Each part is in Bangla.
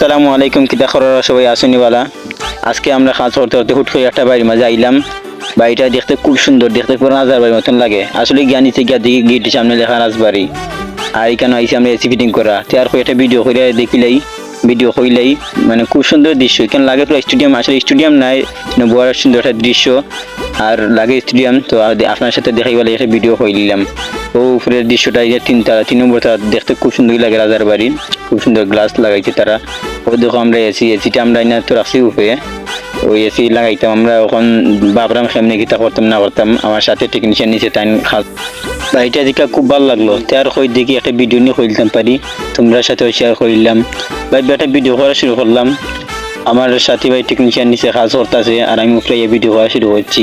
আসসালামু আলাইকুম কিতা খবর সবাই আসুনিওয়ালা আজকে আমরা খাস করতে করতে হুট করে একটা বাড়ির মাঝে আইলাম। বাড়িটা দেখতে খুব সুন্দর, দেখতে পুরো রাজার বাড়ির মতন লাগে। আসলে জ্ঞানী থেকে দিকে গেটের সামনে লেখা রাজবাড়ি। আর এখানে আইসি আমরা এসি ফিটিং করা। তার করে একটা ভিডিও করে দেখিলাই, ভিডিও কইলাই মানে খুব সুন্দর দৃশ্য। এখানে লাগে পুরো স্টেডিয়াম, আসলে স্টেডিয়াম নাই মানে বড় সুন্দর একটা দৃশ্য। আর লাগে স্টেডিয়াম, তো আপনার সাথে দেখাই বলে একটা ভিডিও কইলাম ও উপরের দৃশ্যটা এই যে তিন তারা, তিন নম্বর তারা দেখতে খুব সুন্দর লাগে রাজার বাড়ি। খুব সুন্দর গ্লাস লাগাইছে তারা। ওই দেখো আমরা এসি এসিটা আমরা এনে তো রাখছি উপরে। ওই এসি লাগাইতাম আমরা ওখান বাবরাম সামনে গীতা করতাম, না করতাম। আমার সাথে টেকনিশিয়ান নিচে তাই খাস এটা দেখে খুব ভালো লাগল। তার কই দেখি, একটা ভিডিও নিয়ে কইলাম পারি। তোমরা সাথে শেয়ার করিলাম। ভাই একটা ভিডিও করা শুরু করলাম। আমার সাথী ভাই টেকনিশিয়ান নিচে কাজ করতেছে, আর আমি উপরে ভিডিও করা শুরু করছি।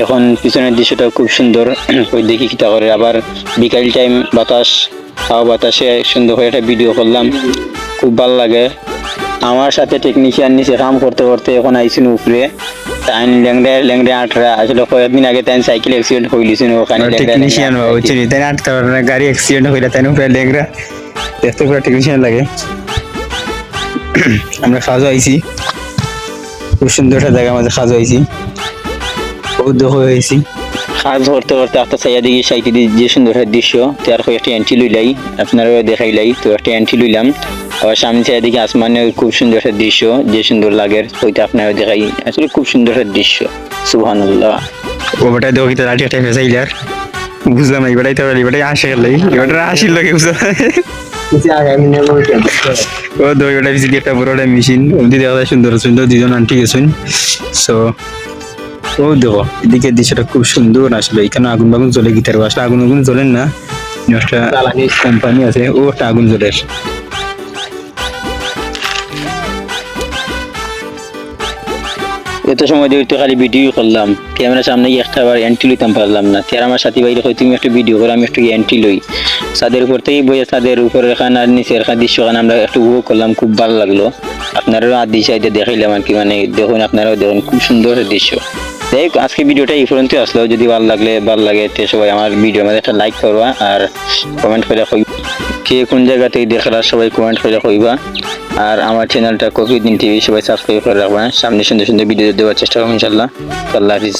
এখন পিছনের দৃশ্যটা খুব সুন্দর। ওই দেখি কিতা করে। আবার বিকাল টাইম বাতাস হাওয়া বাতাসে সুন্দর করে একটা ভিডিও করলাম। খুব ভালো লাগে। আমার সাথে টেকনিশিয়ান নিচে কাম করতে করতে এখন আইসিন উপরে। তাই ল্যাংড়ে ল্যাংড়ে আটরা। আসলে কয়েকদিন আগে তাই সাইকেল অ্যাক্সিডেন্ট হইলিছিল ওখানে টেকনিশিয়ান ল্যাংড়া হচ্ছে তাই না গাড়ি অ্যাক্সিডেন্ট হইলে তাই না পুরো লেগরা দেখতে পুরো টেকনিশিয়ান লাগে। আমরা সাজো আইছি। খুব সুন্দর একটা জায়গার মাঝে সাজো আইছি। দুঃখ হয়েছি কাজ করতে করতে একটা সাইয়া দিকে সাইতে যে সুন্দর একটা দৃশ্য তার কয়েকটা অ্যান্টি লইলাই আপনারা দেখাইলাই তো একটা অ্যান্টি লইলাম আবার সামনে সাইয়া দিকে আসমানে খুব সুন্দর একটা দৃশ্য যে সুন্দর লাগে ওইটা আপনারা দেখাই। আসলে খুব সুন্দর একটা দৃশ্য সুবহানাল্লাহ। ওটা দেখো কি লাঠি একটা ফেসাই আর বুঝলাম না তো এবারটাই আসে গেল এবারটা আসিল লোকে বুঝলাম। ও দো এবারটা ভিজিট একটা বড় একটা মেশিন দেখা সুন্দর সুন্দর দুজন আন্টি গেছেন। সো ও দেখো এদিকে দৃশ্যটা খুব সুন্দর আসলে এখানে আগুন বাগুন জ্বলে গিটার আসলে আগুন আগুন জ্বলেন না একটা কোম্পানি আছে ও একটা আগুন জ্বলে। এত সময় ধরে তো খালি ভিডিও করলাম ক্যামেরার সামনে গিয়ে একটা বার এন্ট্রি লইতাম পারলাম না। তার আমার সাথী ভাইরে কই তুমি একটা ভিডিও করো আমি একটু এন্ট্রি লই। ছাদের উপর থেকেই বইয়ে ছাদের উপরে এখানে আর নিচে এখানে দৃশ্যখানে আমরা একটু উপভোগ করলাম খুব ভালো লাগল। আপনারাও আর দিশা দেখাইলাম আর কি মানে দেখুন আপনারাও দেখুন খুব সুন্দর দৃশ্য। যাই হোক আজকে ভিডিওটা এই পর্যন্ত আসলো। যদি ভালো লাগলে, ভালো লাগে, তে সবাই আমার ভিডিও মধ্যে একটা লাইক করবা আর কমেন্ট করে কে কোন জায়গা থেকে দেখলা সবাই কমেন্ট করে কইবা আর আমার চ্যানেলটা কফি দিন টিভি, সবাই সাবস্ক্রাইব করে রাখবেন সামনে সুন্দর সুন্দর ভিডিও দেওয়ার চেষ্টা করব, ইনশাল্লাহ। আল্লাহ হাফিজ।